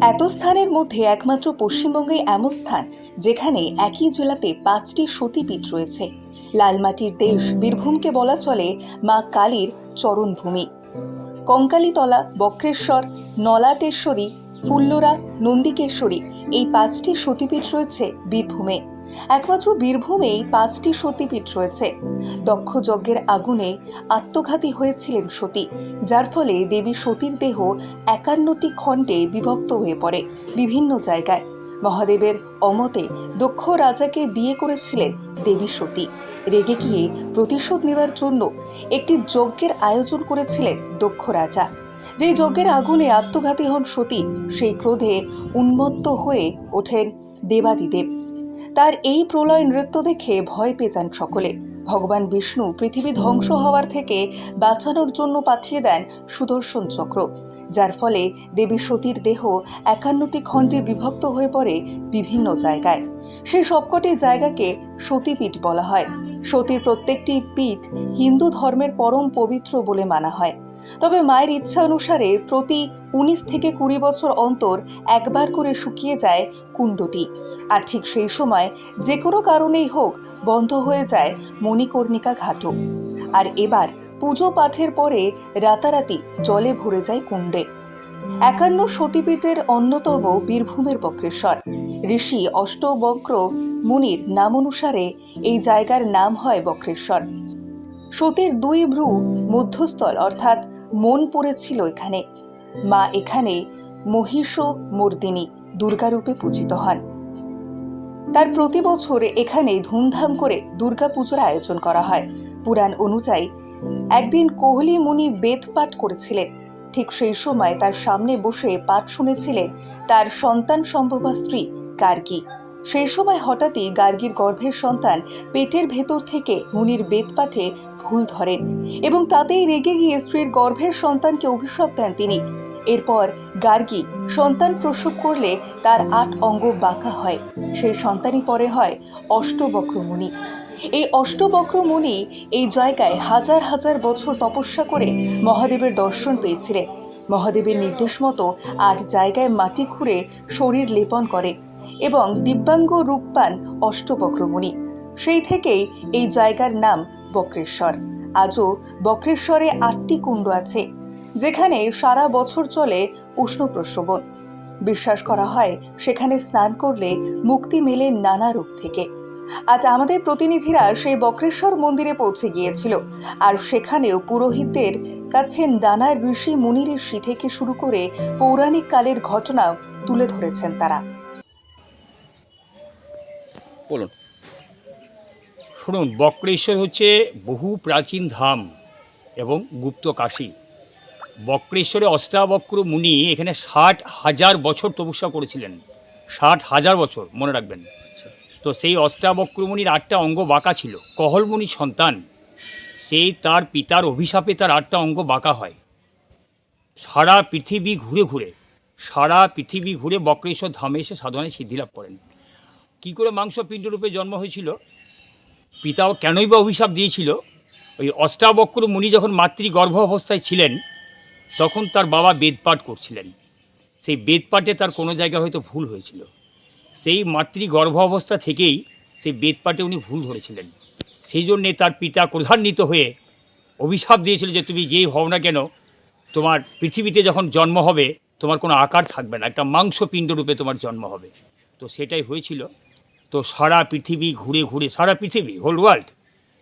এত স্থানের মধ্যে একমাত্র পশ্চিমবঙ্গে এমন স্থান যেখানে একই জেলাতে পাঁচটি সতীপীঠ রয়েছে। লালমাটির দেশ বীরভূমকে বলা চলে মা কালীর চরণভূমি। কঙ্কালীতলা, বক্রেশ্বর, নলাটেশ্বরী, ফুল্লরা, নন্দিকেশ্বরী এই পাঁচটি সতীপীঠ রয়েছে বীরভূমে। একমাত্র বীরভূমেই পাঁচটি সতীপীঠ রয়েছে। দক্ষ যজ্ঞের আগুনে আত্মঘাতী হয়েছিলেন সতী, যার ফলে দেবী সতীর দেহ একান্নটি খণ্ডে বিভক্ত হয়ে পড়ে বিভিন্ন জায়গায়। মহাদেবের অমতে দক্ষ রাজাকে বিয়ে করেছিলেন দেবী সতী। রেগে গিয়ে প্রতিশোধ নেওয়ার জন্য একটি যজ্ঞের আয়োজন করেছিলেন দক্ষ রাজা। যেই যজ্ঞের আগুনে আত্মঘাতী হন সতী, সেই ক্রোধে উন্মত্ত হয়ে ওঠেন দেবাদিদেব। তার এই প্রলয় নৃত্য দেখে ভয় পেয়ে যান সকলে। ভগবান বিষ্ণু পৃথিবী ধ্বংস হওয়ার থেকে বাঁচানোর জন্য পাঠিয়ে দেন সুদর্শন চক্র, যার ফলে দেবী সতীর দেহ একান্নটি খণ্ডে বিভক্ত হয়ে পড়ে বিভিন্ন জায়গায়। সেই সবকটি জায়গাকে সতীপীঠ বলা হয়। সতীর প্রত্যেকটি পীঠ হিন্দু ধর্মের পরম পবিত্র বলে মানা হয়। তবে মায়ের ইচ্ছা অনুসারে প্রতি উনিশ থেকে কুড়ি বছর অন্তর একবার করে শুকিয়ে যায় কুণ্ডটি। আর ঠিক সেই সময় যে কোনো কারণেই হোক বন্ধ হয়ে যায় মণিকর্ণিকা ঘাটও। আর এবার পুজো পাঠের পরে রাতারাতি জলে ভরে যায় কুণ্ডে। একান্ন সতীপীঠের অন্যতম বীরভূমের বক্রেশ্বর। ঋষি অষ্টবক্র মুনির নাম অনুসারে এই জায়গার নাম হয় বক্রেশ্বর। সতীর দুই ভ্রু মধ্যস্থল অর্থাৎ মন পড়েছিল এখানে। মা এখানে মহিষ মর্দিনী দুর্গারূপে পূজিত হন। তার প্রতি বছর এখানে ধুমধাম করে দুর্গাপুজোর আয়োজন করা হয়। পুরাণ অনুযায়ী, একদিন কোহলি মুনি বেদ পাঠ করেছিলেন। ঠিক সেই সময় তার সামনে বসে পাঠ শুনেছিলেন তার সন্তান সম্ভবা স্ত্রী গার্গী। সেই সময় হঠাৎই গার্গীর গর্ভের সন্তান পেটের ভেতর থেকে মুনির বেদ পাঠে ভুল ধরেন এবং তাতেই রেগে গিয়ে স্ত্রীর গর্ভের সন্তানকে অভিশাপ দেন তিনি। এরপর গার্গী সন্তান প্রসব করলে তার আট অঙ্গ বাঁকা হয়। সেই সন্তানই পরে হয় অষ্টবক্র মুনি এই অষ্টবক্র মুনি এই জায়গায় হাজার হাজার বছর তপস্যা করে মহাদেবের দর্শন পেয়েছিলেন। মহাদেবের নির্দেশ মতো আট জায়গায় মাটি খুঁড়ে শরীর লেপন করে এবং দিব্যাঙ্গ রূপ পান অষ্টবক্রমণি সেই থেকেই এই জায়গার নাম বক্রেশ্বর। আজও বক্রেশ্বরে আটটি কুণ্ড আছে। যেখানে সারা বছর চলে উষ্ণ প্রশ্রবণ বিশ্বাস করা হয় সেখানে স্নান করলে মুক্তি মেলে নানা রূপ থেকে। আজ আমাদের প্রতিনিধিরা সেই বক্রেশ্বর মন্দিরে পৌঁছে গিয়েছিল আর সেখানেও পুরোহিতদের কাছে নানা ঋষি মুনি ঋষি থেকে শুরু করে পৌরাণিক কালের ঘটনা তুলে ধরেছেন তারা। বলুন। শুনুন, বক্রেশ্বর হচ্ছে বহু প্রাচীন ধাম এবং গুপ্ত কাশী। বক্রেশ্বরে অষ্টাবক্র মুনি এখানে ষাট হাজার বছর তপস্যা করেছিলেন। ষাট হাজার বছর মনে রাখবেন। তো সেই অষ্টাবক্র মুনির আটটা অঙ্গ বাঁকা ছিল। কহলমুনির সন্তান সেই তার পিতার অভিশাপে তার আটটা অঙ্গ বাঁকা হয়। সারা পৃথিবী ঘুরে ঘুরে সারা পৃথিবী ঘুরে বক্রেশ্বর ধামে এসে সাধনায় সিদ্ধিলাভ করেন। কী করে মাংস পিণ্ডরূপে জন্ম হয়েছিল? পিতাও কেনই বা অভিশাপ দিয়েছিল? ওই অষ্টাবক্র মুনি যখন মাতৃ গর্ভ অবস্থায় ছিলেন তখন তার বাবা বেদপাঠ করছিলেন। সেই বেদপাঠে তার কোনো জায়গায় হয়তো ভুল হয়েছিল। সেই মাতৃ গর্ভ অবস্থা থেকেই সেই বেদপাঠে উনি ভুল ধরেছিলেন। সেই জন্যে তার পিতা ক্রধান্বিত হয়ে অভিশাপ দিয়েছিল যে, তুমি যেই হও না কেন, তোমার পৃথিবীতে যখন জন্ম হবে, তোমার কোনো আকার থাকবে না। একটা মাংস পিণ্ডরূপে তোমার জন্ম হবে। তো সেটাই হয়েছিল। তো সারা পৃথিবী ঘুরে ঘুরে, সারা পৃথিবী হোল ওয়ার্ল্ড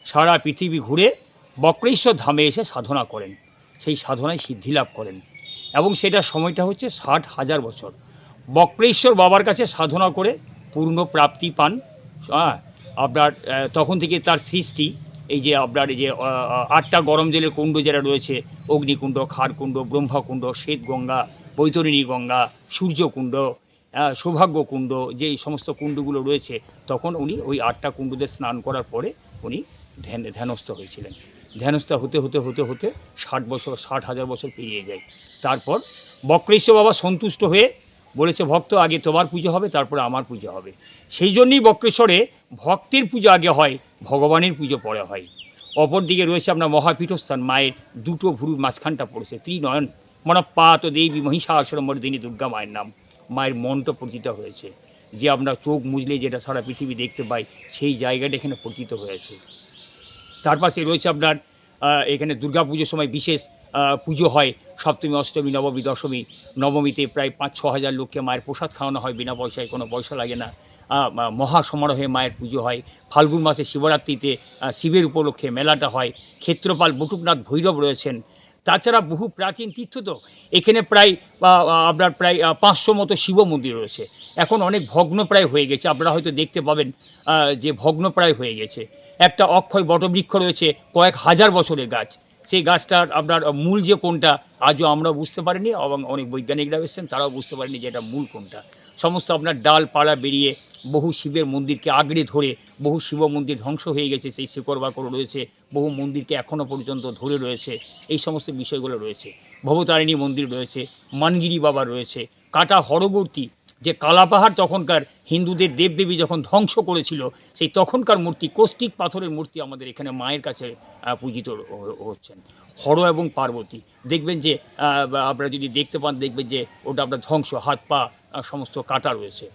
সারা পৃথিবী ঘুরে বক্রেশ্বর ধামে এসে সাধনা করেন। সেই সাধনায় সিদ্ধি লাভ করেন এবং সেটার সময়টা হচ্ছে ষাট হাজার বছর। বক্রেশ্বর বাবার কাছে সাধনা করে পূর্ণ প্রাপ্তি পান। হ্যাঁ আপনার তখন থেকে তার সৃষ্টি, এই যে আপনার, এই যে আটটা গরম জলের কুণ্ড যেটা রয়েছে, অগ্নিকুণ্ড খারকুণ্ড ব্রহ্মকুণ্ড শ্বেত গঙ্গা বৈতরণী গঙ্গা, সূর্যকুণ্ড সৌভাগ্যকুণ্ড যে সমস্ত কুণ্ডগুলো রয়েছে, তখন উনি ওই আটটা কুণ্ডতে স্নান করার পরে উনি ধ্যান, ধ্যানস্থ হয়েছিলেন। ধ্যানস্থ হতে হতে হতে হতে ষাট বছর, ষাট হাজার বছর পেরিয়ে যায়। তারপর বক্রেশ্বর বাবা সন্তুষ্ট হয়ে বলেছে, ভক্ত, আগে তোমার পুজো হবে, তারপরে আমার পুজো হবে। সেই জন্যই বক্রেশ্বরে ভক্তের পুজো আগে হয়, ভগবানের পুজো পরে হয়। অপরদিকে রয়েছে আপনার মহাপীঠস্থান, মায়ের দুটো ভুরুর মাঝখানটা পড়েছে, ত্রিনয়ন মনপ্পাত দেবী মহিষাসুর মর্দিনী দুর্গা মায়ের নাম। মায়ের মনটা পতিত হয়েছে। যে আমরা চোখ মুজলে যেটা সারা পৃথিবী দেখতে পাই, সেই জায়গাটা এখানে পতিত হয়েছে। তার পাশে রয়েছে আপনার এখানে দুর্গা পুজোর সময় বিশেষ পুজো হয়। সপ্তমী, অষ্টমী, নবমী, দশমী, নবমীতে প্রায় পাঁচ, ছ হাজার লোককে মায়ের প্রসাদ খাওয়ানো হয় বিনা পয়সায়, কোনো পয়সা লাগে না। মহা সমারোহে মায়ের পুজো হয়। ফাল্গুন মাসে শিবরাত্রিতে শিবের উপলক্ষে মেলাটা হয়। ক্ষেত্রপাল বটুকনাথ ভৈরব রয়েছেন। তাছাড়া বহু প্রাচীন তীর্থ তো, এখানে প্রায় আপনার প্রায় পাঁচশো মতো শিব মন্দির রয়েছে। এখন অনেক ভগ্নপ্রায় হয়ে গেছে। আপনারা হয়তো দেখতে পাবেন যে ভগ্নপ্রায় হয়ে গেছে। একটা অক্ষয় বটবৃক্ষ রয়েছে কয়েক হাজার বছরের গাছ। সেই গাছটার আপনার মূল যে কোনটা আজও আমরা বুঝতে পারিনি এবং অনেক বৈজ্ঞানিকরা এসেছেন, তারাও বুঝতে পারেনি যে এটা মূল কোনটা সমস্ত আপনার ডালপালা বেরিয়ে বহু শিবের মন্দিরকে আগড়ে ধরে বহু শিব মন্দির ধ্বংস হয়ে গেছে, সেই শিকড় বাকড় রয়েছে, বহু মন্দিরকে এখনও পর্যন্ত ধরে রয়েছে, এই সমস্ত বিষয়গুলো রয়েছে। ভবতারিণী মন্দির রয়েছে, মানগিরি বাবা রয়েছে, কাটা হরবর্তী যে কালাপাহাড় তখনকার হিন্দুদের দেবদেবী যখন ধ্বংস করেছিল, সেই তখনকার মূর্তি, কৌষ্টিক পাথরের মূর্তি আমাদের এখানে মায়ের কাছে পূজিত হচ্ছেন। হর এবং পার্বতী। দেখবেন যে আপনারা যদি দেখতে পান, দেখবেন যে ওটা আপনার ধ্বংস, হাত পা সমস্ত কাটা রয়েছে।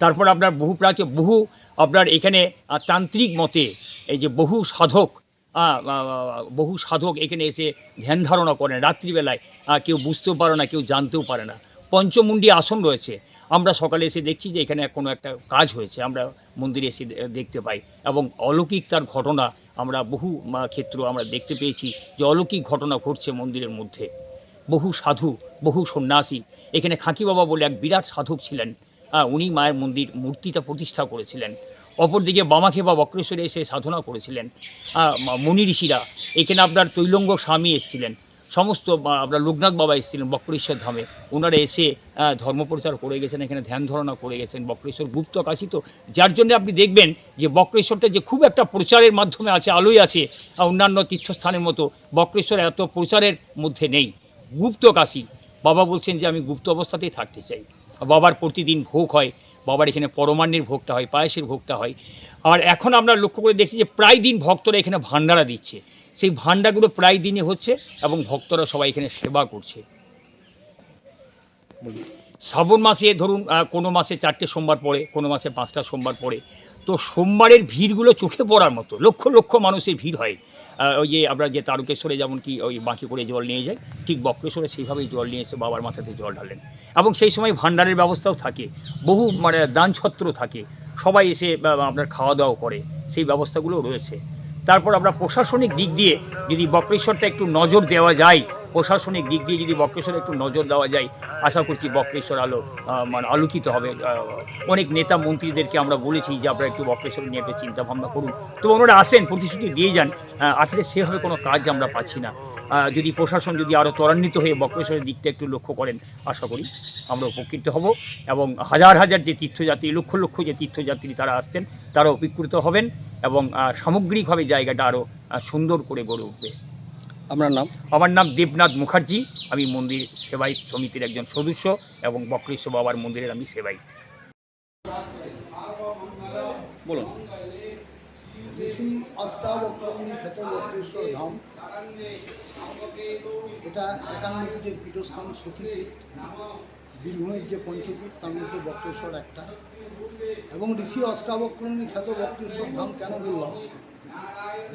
তারপর আপনার বহু প্রাচ্য বহু আপনার এখানে তান্ত্রিক মতে এই যে বহু সাধক বহু সাধক এখানে এসে ধ্যান ধারণা করেন। রাত্রিবেলায় কেউ বুঝতেও পারে না, কেউ জানতেও পারে না। পঞ্চমুণ্ডী আসন রয়েছে। আমরা সকালে এসে দেখছি যে এখানে কোনো একটা কাজ হয়েছে। আমরা মন্দিরে এসে দেখতে পাই এবং অলৌকিক তার ঘটনা আমরা বহু ক্ষেত্র আমরা দেখতে পেয়েছি যে অলৌকিক ঘটনা ঘটছে মন্দিরের মধ্যে। বহু সাধু বহু সন্ন্যাসী এখানে খাঁকি বাবা বলে এক বিরাট সাধক ছিলেন। আহ, উনি মায়ের মন্দির মূর্তিটা প্রতিষ্ঠা করেছিলেন। অপরদিকে বামাখে বা বক্রেশ্বরে এসে সাধনা করেছিলেন। আহ, মা- মুনি ঋষিরা এখানে আপনার তৈলঙ্গ স্বামী এসেছিলেন। সমস্ত আপনার লোকনাথ বাবা এসেছিলেন বক্রেশ্বর ধামে। ওনারা এসে আহ, ধর্মপ্রচার করে গেছেন এখানে ধ্যান ধারণা করে গেছেন বক্রেশ্বর গুপ্ত কাশি তো যার জন্য আপনি দেখবেন যে বক্রেশ্বরটা যে খুব একটা প্রচারের মাধ্যমে আছে আলোয় আছে অন্যান্য তীর্থস্থানের মতো বক্রেশ্বর এত প্রচারের মধ্যে নেই। গুপ্ত কাশী বাবা বলছেন যে আমি গুপ্ত অবস্থাতেই থাকতে চাই। বাবার প্রতিদিন ভোগ হয় বাবার এখানে পরমান্নের ভোগটা হয় পায়েসের ভোগটা হয়। আর এখন আমরা লক্ষ্য করে দেখছি যে প্রায় দিন ভক্তরা এখানে ভান্ডারা দিচ্ছে। সেই ভান্ডাগুলো প্রায় দিনই হচ্ছে এবং ভক্তরা সবাই এখানে সেবা করছে। শ্রাবণ মাসে ধরুন কোনো মাসে চারটে সোমবার পড়ে, কোনো মাসে পাঁচটা সোমবার পড়ে। তো সোমবারের ভিড়গুলো চোখে পড়ার মতো, লক্ষ লক্ষ মানুষের ভিড় হয়। ওই যে আমরা যে তারকেশ্বরে যেমন কি ওই বাঁকি করে জল নিয়ে যাই, ঠিক বক্রেশ্বরে সেইভাবেই জল নিয়ে এসে বাবার মাথাতে জল ঢালেন। এবং সেই সময় ভান্ডারের ব্যবস্থাও থাকে, বহু মানে দানছত্র থাকে, সবাই এসে আপনার খাওয়া দাওয়া করে, সেই ব্যবস্থাগুলো রয়েছে। তারপর আমরা প্রশাসনিক দিক দিয়ে যদি বক্রেশ্বরটা একটু নজর দেওয়া যায়, প্রশাসনিক দিক দিয়ে যদি বক্রেশ্বরে একটু নজর দেওয়া যায়, আশা করছি বক্রেশ্বর আলো মানে আলোকিত হবে। অনেক নেতা মন্ত্রীদেরকে আমরা বলেছি যে আপনারা একটু বক্রেশ্বর নিয়ে একটু চিন্তা ভাবনা করুন। তো ওনারা আসেন, প্রতিশ্রুতি দিয়ে যান আসলে সেভাবে কোনো কাজ আমরা পাচ্ছি না। যদি প্রশাসন যদি আরও ত্বরান্বিত হয়ে বক্রেশ্বরের দিকটা একটু লক্ষ্য করেন, আশা করি আমরা উপকৃত হব এবং হাজার হাজার যে তীর্থযাত্রী, লক্ষ লক্ষ যে তীর্থযাত্রী তারা আসছেন, তারা উপকৃত হবেন। এবং সামগ্রিকভাবে জায়গাটা আরও সুন্দর করে গড়ে উঠবে। আপনার নাম? আমার নাম দেবনাথ মুখার্জি। আমি মন্দির সেবায়িত সমিতির একজন সদস্য এবং বক্রেশ্বর বাবার মন্দিরের আমি সেবায়িত বলুন। ঋষি অষ্টাবক্রমণী খ্যাত বক্রেশ্বর ধাম। এটা একান্নপীঠের পীঠস্থান সতীপীঠ। বীরভূমের যে পঞ্চপীঠ তার মধ্যে বক্রেশ্বর একটা। এবং ঋষি অষ্টাবক্রমণী খ্যাত বক্রেশ্বর ধাম কেন বললাম?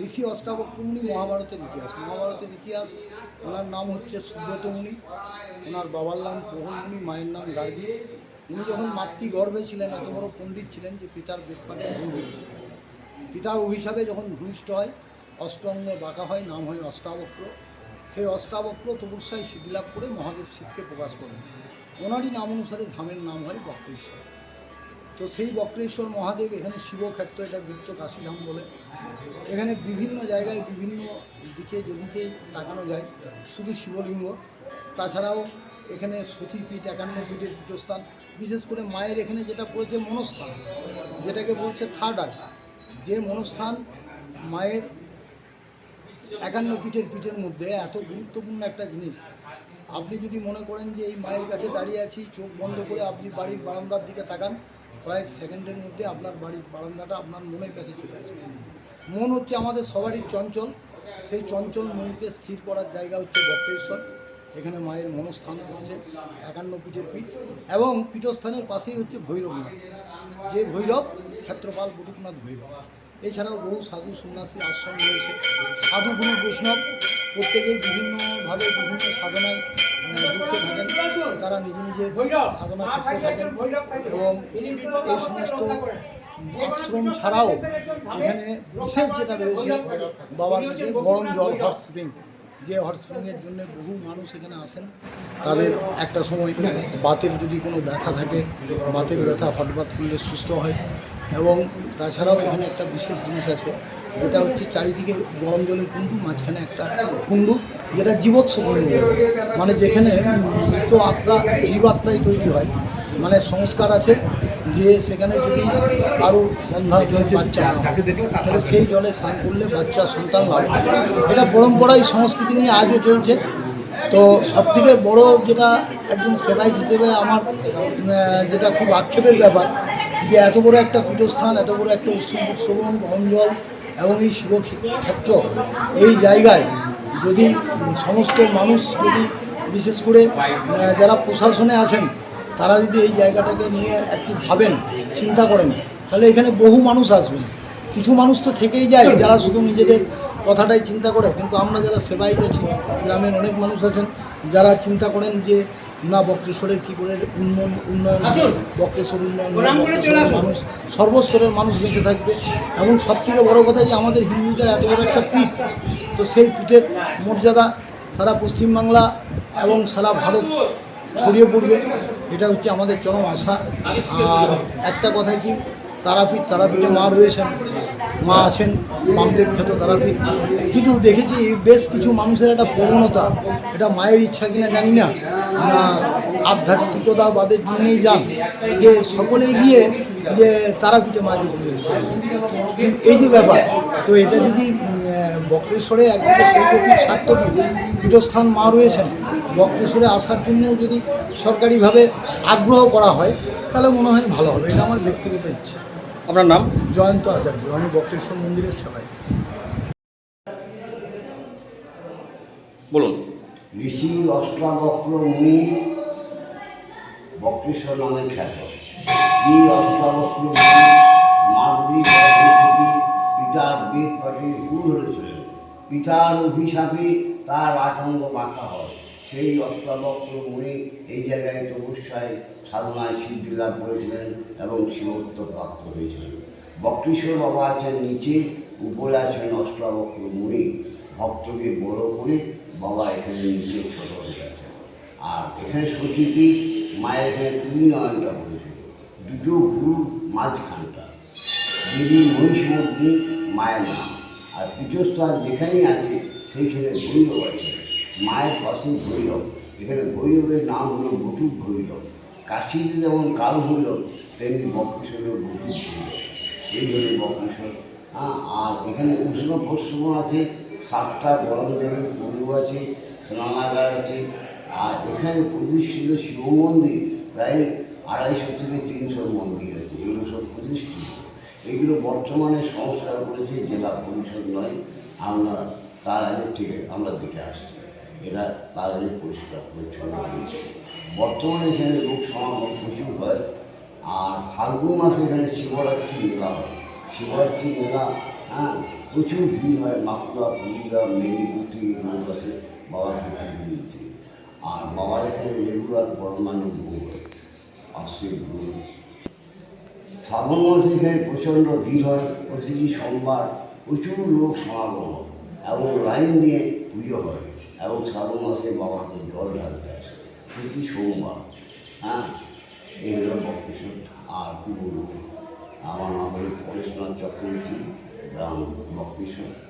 ঋষি অষ্টাবক্রমণী মহাভারতের ইতিহাস। মহাভারতের ইতিহাস, ওনার নাম হচ্ছে সুব্রত মুনি ওনার বাবার নাম প্রহন মুনি মায়ের নাম গার্গী। উনি যখন মাতৃগর্ভে ছিলেন, এত বড় পণ্ডিত ছিলেন যে পিতার বেদপাঠে ভুল পিতার অভিশাপে যখন ভূমিষ্ঠ হয় অষ্টঅঙ্গ বাঁকা হয়, নাম হয় অষ্টাবক্র। সেই অষ্টাবক্র তপস্যায় সিদ্ধিলাভ করে মহাদেব শিবকে প্রকাশ করেন। ওনারই নাম অনুসারে ধামের নাম হয় বক্রেশ্বর। তো সেই বক্রেশ্বর মহাদেব এখানে শিবক্ষেত্র, এটা গুপ্ত কাশীধাম বলে। এখানে বিভিন্ন জায়গায়, বিভিন্ন দিকে যেদিকে তাকানো যায়, শুধু শিবলিঙ্গ। তাছাড়াও এখানে সতীপীঠ, একান্ন পীঠের পীঠস্থান। বিশেষ করে মায়ের এখানে যেটা পড়েছে মনস্থান, যেটাকে বলছে থার্ড আই যে মনস্থান মায়ের একান্ন পীঠের পীঠের মধ্যে, এত গুরুত্বপূর্ণ একটা জিনিস। আপনি যদি মনে করেন যে এই মায়ের কাছে দাঁড়িয়ে আছি, চোখ বন্ধ করে আপনি বাড়ির বারান্দার দিকে তাকান, কয়েক সেকেন্ডের মধ্যে আপনার বাড়ির বারান্দাটা আপনার মনের কাছে চলে আসবে। মন হচ্ছে আমাদের সবারই চঞ্চল। সেই চঞ্চল মনকে স্থির করার জায়গা হচ্ছে বক্রেশ্বর। এখানে মায়ের মনস্থান করেছে একান্ন পীঠের পীঠ এবং পীঠস্থানের পাশেই হচ্ছে ভৈরবনাথ যে ভৈরব, ক্ষেত্রপাল বটুকনাথ ভৈরব। এছাড়াও বহু সাধু সন্ন্যাসী আশ্রম রয়েছে। সাধু গুরু বৈষ্ণব প্রত্যেকেই বিভিন্নভাবে বিভিন্ন সাধনায় যুক্ত থাকেন। তারা নিজে নিজে সাধনা করতে থাকেন এবং এই সমস্ত আশ্রম ছাড়াও এখানে বিশেষ যেটা রয়েছে, বাবার কাছে গরম জল হট স্প্রিং যে হট স্প্রিংয়ের জন্য বহু মানুষ এখানে আসেন। তাদের একটা সময় বাতের যদি কোনো ব্যথা থাকে, বাতের ব্যথা হটবাত করলে সুস্থ হয় এবং তাছাড়াও এখানে একটা বিশেষ জিনিস আছে, যেটা হচ্ছে চারিদিকে গরম জলের কুণ্ডু, মাঝখানে একটা কুণ্ডু, যেটা জীবৎস কুণ্ডু মানে যেখানে মৃত আত্মা জীব আত্মাই তৈরি হয়। মানে সংস্কার আছে যে সেখানে যদি আরও বন্ধার জল বাচ্চা তাহলে সেই জলে স্নান করলে বাচ্চা সন্তান লাভ। এটা পরম্পরা এই সংস্কৃতি নিয়ে আজও চলছে। তো সব থেকে বড় যেটা একজন সেবাই হিসেবে আমার যেটা খুব আক্ষেপের ব্যাপার যে এত বড় একটা পীঠস্থান, এত বড় একটা উৎসব উৎসবন জল এবং এই শিব ক্ষেত্র, এই জায়গায় যদি সমস্ত মানুষ যদি, বিশেষ করে যারা প্রশাসনে আছেন, তারা যদি এই জায়গাটাকে নিয়ে একটু ভাবেন, চিন্তা করেন, তাহলে এখানে বহু মানুষ আসবেন কিছু মানুষ তো থেকেই যায়, যারা শুধু নিজেদের কথাটাই চিন্তা করে, কিন্তু আমরা যারা সেবাই আছি, গ্রামের অনেক মানুষ আছেন, যারা চিন্তা করেন যে না বক্রেশ্বরের কী করে উন্নয়ন উন্নয়ন বক্রেশ্বর উন্নয়ন মানুষ সর্বস্তরের মানুষ বেঁচে থাকবে। এবং সবথেকে বড় কথা যে আমাদের হিন্দুদের এত বড় একটা পীঠ তো সেই পীঠের মর্যাদা সারা পশ্চিমবাংলা এবং সারা ভারত ছড়িয়ে পড়বে। এটা হচ্ছে আমাদের চরম আশা। আর একটা কথা কি তারাপীঠ তারাপীঠে মা রয়েছেন। মা আছেন বামদেব খ্যাত তারাপীঠ। কিন্তু দেখেছি বেশ কিছু মানুষের একটা প্রবণতা, এটা মায়ের ইচ্ছা কিনা জানি না। না আধ্যাত্মিকতাবাদের জন্যই যান, যে সকলেই গিয়ে যে তারাপীঠে মাকে পুজো এই যে ব্যাপার, তো এটা যদি বক্রেশ্বরে একদিকে শৈবপীঠ সাত্যপীঠ পীঠস্থান মা রয়েছেন, বক্রেশ্বরে আসার জন্য যদি সরকারিভাবে আগ্রহ করা হয়, তাহলে মনে হয় ভালো হবে, এটা আমার ব্যক্তিগত ইচ্ছা। আপনার নাম? জয়ন্ত আচার্য আমি বক্রেশ্বর মন্দিরের সবাই বলুন। ঋষি অষ্টাবক্র মুনি বক্রেশ্বর নামে খ্যাত। এই অষ্টাবক্র মুনি সরস্বতী পিতার বেদ পাঠিয়ে ভুল ধরেছিলেন। পিতার অভিশাপে তার আতঙ্ক মাখা হয়। সেই অষ্টাবক্র মুনি এই জায়গায় তপস্যায় সাধনায় সিদ্ধি লাভ করেছিলেন এবং শিবত্ব প্রাপ্ত হয়েছিলেন। বক্রেশ্বর বাবা আছেন নিচে, উপরে আছেন অষ্টাবক্র মুনি ভক্তকে বড় করে বাবা এখানে নিচে ছোট হয়ে গেছে আর এখানে সতীটি মায়ের এখানে তুই নয়নটা করেছিল দুটো গুরু মাঝখানটা। দেবী মহিষমূর্তি মায়ের নাম। আর পীঠস্থান যেখানেই আছে, সেইখানে ভৈরব আছে। মায়ের পাশে ভৈরব। এখানে ভৈরবের নাম হলো বটুক ভৈরব। কাশীতে যেমন কাল ভৈরব তেমনি বক্রেশ্বরের বটুক ভৈরব। এই হলো বক্রেশ্বর। হ্যাঁ আর এখানে উষ্ণ প্রশ্রম আছে, সাতটা গরম জলের কুণ্ডু আছে, স্নানাগার আছে। আর এখানে প্রতিষ্ঠিত শিব মন্দির প্রায় আড়াইশো থেকে তিনশো মন্দির আছে। এগুলো সব প্রতিষ্ঠিত। এগুলো বর্তমানে সংস্কার করেছে জেলা পরিষদ নয়, আমরা তার আগে থেকে আমরা দেখে আসছি। এরা তার আগে পরিষ্কার, পরিচ্ছন্ন হয়েছে বর্তমানে এখানে লোক সমাগম প্রচুর হয়, আর ফাল্গুন মাসে এখানে শিবরাত্রি মেলা হয়। শিবরাত্রি মেলা হ্যাঁ প্রচুর ভিড় হয় মাকুড়া পুরুলিয়া মেদিনীপুর লোক আসে বাবাকে পুজো দিচ্ছে আর বাবার এখানে রেগুলার পরমাণু ভোগ হয় আসছে ভোগ। শ্রাবণ মাসে এখানে প্রচণ্ড ভিড় হয়, প্রতিটি সোমবার প্রচুর লোক সমাগম হয়। এবং লাইন দিয়ে পুজো হয়। এবং শ্রাবণ মাসে বাবাকে জল ঢালতে আসে। প্রতি সোমবার হ্যাঁ? এই হলো বক্রেশ্বর আর কী বলব? আমার নাম হলো পরেশনাথ চক্রবর্তী, গ্রাম বক্রেশ্বর